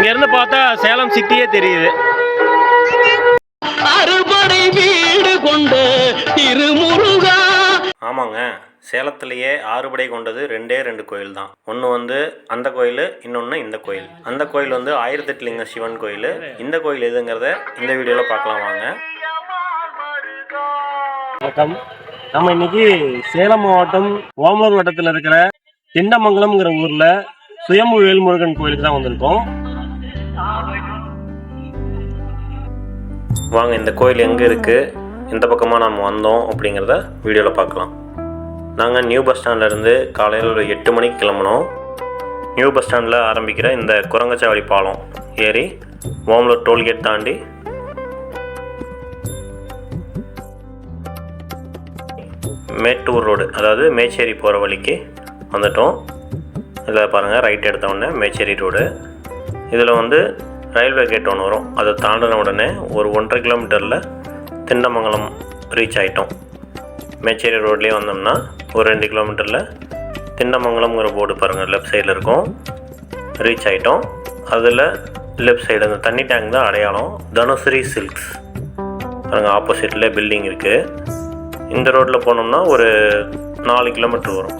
இங்கேருந்து பார்த்தா சேலம் சிட்டியே தெரியுது. அறுபடை வீடு கொண்ட திருமுருகா. ஆமாங்க சேலத்திலேயே ஆறுபடை கொண்டது ரெண்டே ரெண்டு கோயில் தான். ஒன்று வந்து அந்த கோயில் இன்னொன்று இந்த கோயில். அந்த கோயில் வந்து ஆயிரத்தெட்டு லிங்க சிவன் கோயில். இந்த கோயில் எதுங்கிறத இந்த வீடியோவில் பார்க்கலாம் வாங்க. வணக்கம். நம்ம இன்னைக்கு சேலம் மாவட்டம் ஓமலூர் வட்டத்தில் இருக்கிற திண்டமங்கலம்ங்கிற ஊரில் சுயம்பு வேல்முருகன் கோயிலுக்கு தான் வந்திருக்கோம். வாங்க இந்த கோயில் எங்கே இருக்குது எந்த பக்கமாக நம்ம வந்தோம் அப்படிங்கிறத வீடியோவில் பார்க்கலாம். நாங்கள் நியூ பஸ் ஸ்டாண்ட்லேருந்து காலையில் ஒரு எட்டு மணிக்கு கிளம்புனோம். நியூ பஸ் ஸ்டாண்டில் ஆரம்பிக்கிற இந்த குரங்கச்சாவடி பாலம் ஏறி ஓமலூர் டோல்கேட் தாண்டி மேட்டூர் ரோடு அதாவது மேச்சேரி போகிற வழிக்கு வந்துட்டோம். இதில் பாருங்கள் ரைட் எடுத்த உடனே மேச்சேரி ரோடு. இதில் வந்து ரயில்வே கேட் ஒன்று வரும். அதை தாண்டின உடனே ஒரு ஒன்றரை கிலோமீட்டரில் திண்டமங்கலம் ரீச் ஆகிட்டோம் மேச்சேரி ரோட்லேயே வந்தோம்னா ஒரு ரெண்டு கிலோமீட்டரில் திண்டமங்கலம்ங்கிற போர்டு பாருங்கள் லெஃப்ட் சைடில் இருக்கும். ரீச் ஆகிட்டோம் அதில் லெஃப்ட் சைடு அந்த தண்ணி டேங்க் தான் அடையாளம். தனுஸ்ரீ சில்க்ஸ் பாருங்கள் ஆப்போசிட்டில் பில்டிங் இருக்குது இந்த ரோட்டில் போனோம்னா ஒரு நாலு கிலோமீட்டர் வரும்.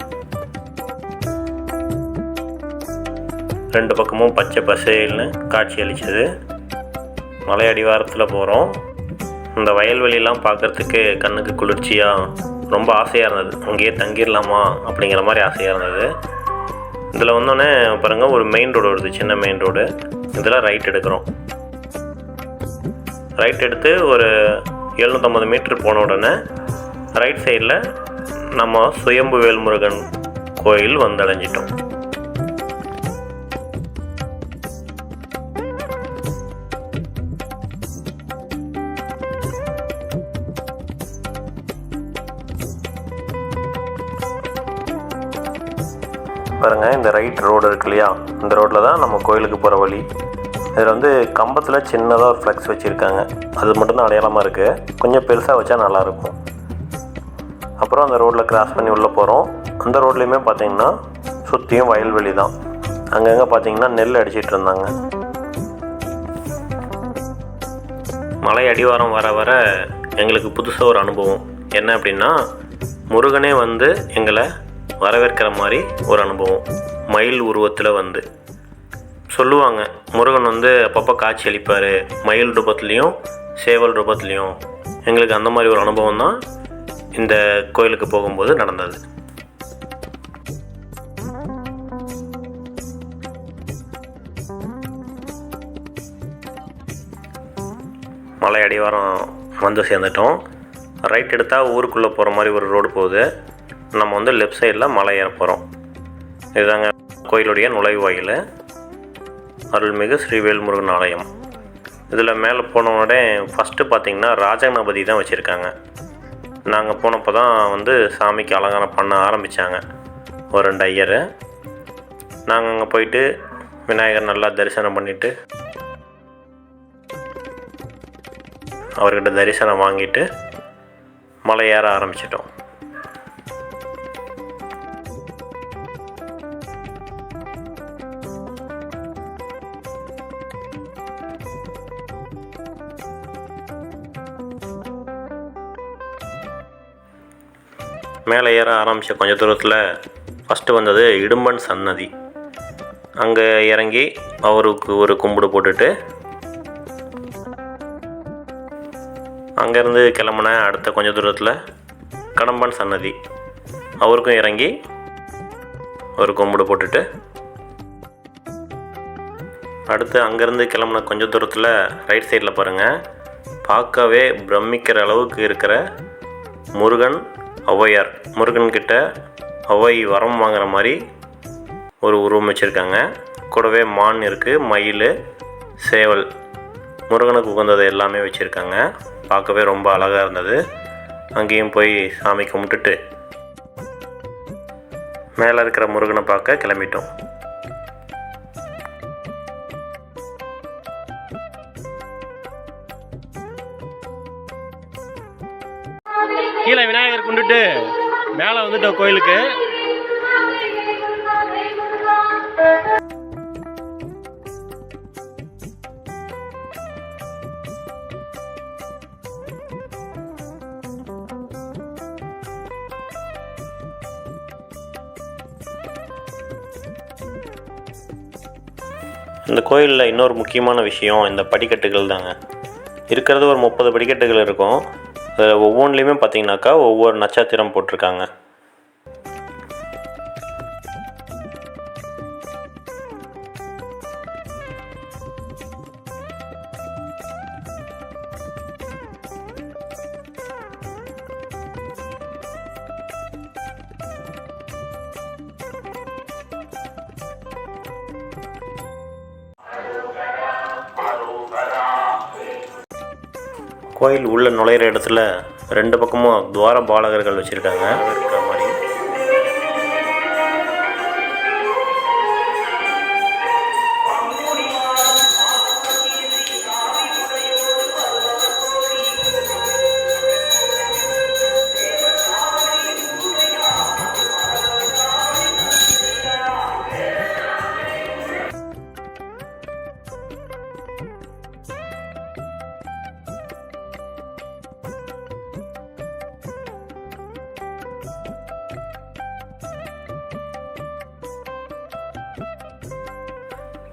ரெண்டு பக்கமும் பச்சை பசேல்னு காட்சி அளிச்சது. மலை அடிவாரத்தில் போகிறோம் இந்த வயல்வெளியெலாம் பார்க்கறதுக்கு கண்ணுக்கு குளிர்ச்சியாக ரொம்ப ஆசையாக இருந்தது. அங்கேயே தங்கிடலாமா அப்படிங்கிற மாதிரி ஆசையாக இருந்தது. இதில் வந்தோடனே பாருங்கள் ஒரு மெயின் ரோடு வருது சின்ன மெயின் ரோடு. இதில் ரைட் எடுக்கிறோம். ரைட் எடுத்து ஒரு எழுநூற்றம்பது மீட்ரு போன உடனே ரைட் சைடில் நம்ம சுயம்பு வேல்முருகன் கோயில் வந்தடைஞ்சிட்டோம். பாருங்க இந்த ரைட் ரோடு இருக்கு இல்லையா? இந்த ரோட்டில் தான் நம்ம கோயிலுக்கு போகிற வழி. இதில் வந்து கம்பத்தில் சின்னதாக ஒரு ஃப்ளெக்ஸ் வச்சுருக்காங்க. அது மட்டும்தான் அடையாளமாக இருக்குது கொஞ்சம் பெருசாக வச்சா நல்லாயிருக்கும் அப்புறம் அந்த ரோட்டில் கிராஸ் பண்ணி உள்ளே போகிறோம் அந்த ரோட்லேயுமே பார்த்தீங்கன்னா சுற்றியும் வயல்வெளி தான். அங்கங்கே பார்த்தீங்கன்னா நெல் அடிச்சிட்டு இருந்தாங்க. மலை அடிவாரம் வர வர எங்களுக்கு புதுசாக ஒரு அனுபவம். என்ன அப்படின்னா முருகனே வந்து எங்களை வரவேற்கிற மாதிரி ஒரு அனுபவம். மயில் உருவத்தில் வந்து. சொல்லுவாங்க முருகன் வந்து அப்பப்போ காட்சி அளிப்பார். மயில் ரூபத்துலேயும் சேவல் ரூபத்துலேயும். எங்களுக்கு அந்த மாதிரி ஒரு அனுபவம் தான் இந்த கோயிலுக்கு போகும்போது நடந்தது. மலை அடிவாரம் வந்து சேர்ந்துட்டோம். ரைட் எடுத்தால் ஊருக்குள்ளே போகிற மாதிரி ஒரு ரோடு போகுது. நம்ம வந்து லெஃப்ட் சைடில் மலை ஏற போகிறோம் இதுதாங்க கோயிலுடைய நுழைவாயில் அருள்மிகு ஸ்ரீவேல்முருகன் ஆலயம். இதில் மேலே போன உடனே ஃபஸ்ட்டு பார்த்தீங்கன்னா ராஜகணபதி தான் வச்சுருக்காங்க. நாங்கள் போனப்போ தான் வந்து சாமிக்கு அலங்காரம் பண்ண ஆரம்பித்தாங்க ஒரு ரெண்டு ஐயர். நாங்கள் அங்கே போயிட்டு விநாயகர் நல்லா தரிசனம் பண்ணிவிட்டு அவர்கிட்ட தரிசனம் வாங்கிட்டு மலை ஏற ஆரம்பிச்சிட்டோம். மேலே ஏற ஆரம்பித்த கொஞ்ச தூரத்தில் ஃபஸ்ட்டு வந்தது இடும்பன் சன்னதி. அங்கே இறங்கி அவருக்கு ஒரு கும்பிடு போட்டுட்டு அங்கேருந்து கிளம்புன அடுத்த கொஞ்ச தூரத்தில் கடம்பன் சன்னதி. அவருக்கும் இறங்கி ஒரு கும்பிடு போட்டுட்டு அடுத்து அங்கேருந்து கிளம்புன கொஞ்ச தூரத்தில் ரைட் சைடில் பாருங்கள் பார்க்கவே பிரமிக்கிற அளவுக்கு இருக்கிற முருகன் ஔவையார் முருகன்கிட்ட ஔவை வரம் வாங்குற மாதிரி ஒரு உருவம் வச்சுருக்காங்க. கூடவே மான் இருக்குது மயில் சேவல். முருகனுக்கு உகந்தது எல்லாமே வச்சுருக்காங்க. பார்க்கவே ரொம்ப அழகாக இருந்தது. அங்கேயும் போய் சாமி கும்பிட்டுட்டு மேலே இருக்கிற முருகனை பார்க்க கிளம்பிட்டோம். கும்பிட்டுட்டு மேலே வந்துட்டோம் கோயிலுக்கு. இந்த கோயிலில் இன்னொரு முக்கியமான விஷயம் இந்த படிக்கட்டுகள் தாங்க. இருக்கிறது ஒரு முப்பது படிக்கட்டுகள் இருக்கும். அதில் ஒவ்வொன்றுலையுமே பார்த்தீங்கன்னாக்கா ஒவ்வொரு நட்சத்திரம் போட்டிருக்காங்க. கோயில் உள்ள நுழையிற இடத்துல ரெண்டு பக்கமும் துவார பாலகர்கள் வச்சுருக்காங்க.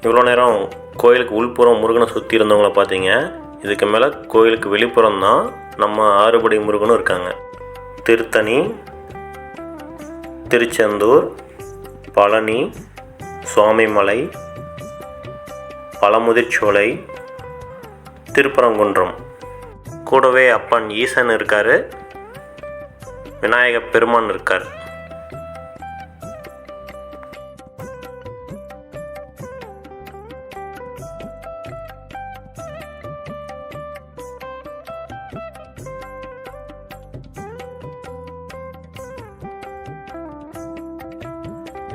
இவ்வளோ நேரம் கோயிலுக்கு உள்புறம் முருகனை சுற்றி இருந்தவங்கள பார்த்தீங்க. இதுக்கு மேலே கோயிலுக்கு வெளிப்புறம் தான் நம்ம ஆறுபடி முருகனும் இருக்காங்க. திருத்தணி திருச்செந்தூர் பழனி சுவாமிமலை பழமுதிர்ச்சோலை திருப்பரங்குன்றம். கூடவே அப்பன் ஈசன் இருக்கார். விநாயகப் பெருமான் இருக்கார்.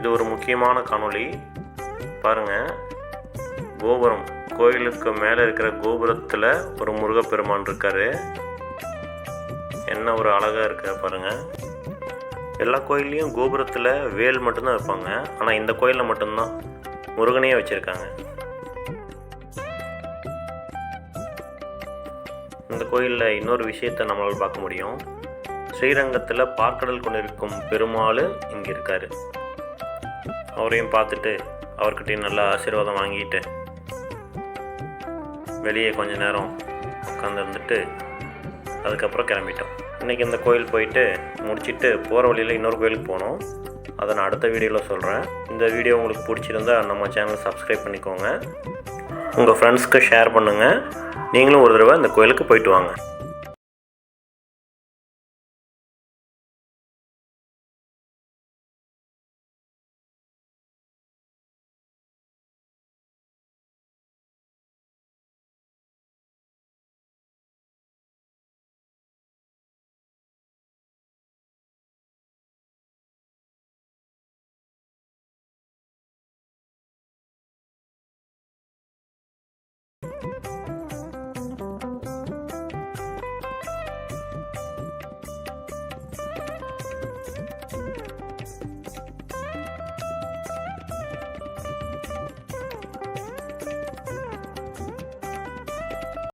இது ஒரு முக்கியமான காணொளி. பாருங்க. கோபுரம். கோயிலுக்கு மேலே இருக்கிற கோபுரத்தில் ஒரு முருகப்பெருமான் இருக்கார். என்ன ஒரு அழகாக இருக்க பாருங்கள் எல்லா கோயில்லையும் கோபுரத்தில் வேல் மட்டும்தான் வைப்பாங்க. ஆனால் இந்த கோயிலில் மட்டும்தான் முருகனையே வச்சுருக்காங்க. இந்த கோயிலில் இன்னொரு விஷயத்தை நம்மளால் பார்க்க முடியும். ஸ்ரீரங்கத்தில் பார்க்கடல் கொண்டிருக்கும் பெருமாள் இங்கே இருக்கார். அவரையும் பார்த்துட்டு அவர்கிட்டையும் நல்லா ஆசீர்வாதம் வாங்கிட்டு வெளியே கொஞ்ச நேரம் உட்காந்துருந்துட்டு அதுக்கப்புறம் கிளம்பிட்டோம். இன்றைக்கி இந்த கோயில் போயிட்டு முடிச்சிட்டு போகிற வழியில் இன்னொரு கோயிலுக்கு போனோம். அதை நான் அடுத்த வீடியோவில் சொல்கிறேன் இந்த வீடியோ உங்களுக்கு பிடிச்சிருந்தா நம்ம சேனல் சப்ஸ்கிரைப் பண்ணிக்கோங்க. உங்கள் ஃப்ரெண்ட்ஸ்க்கு ஷேர் பண்ணுங்கள் நீங்களும் ஒரு தடவை இந்த கோயிலுக்கு போயிட்டு வாங்க.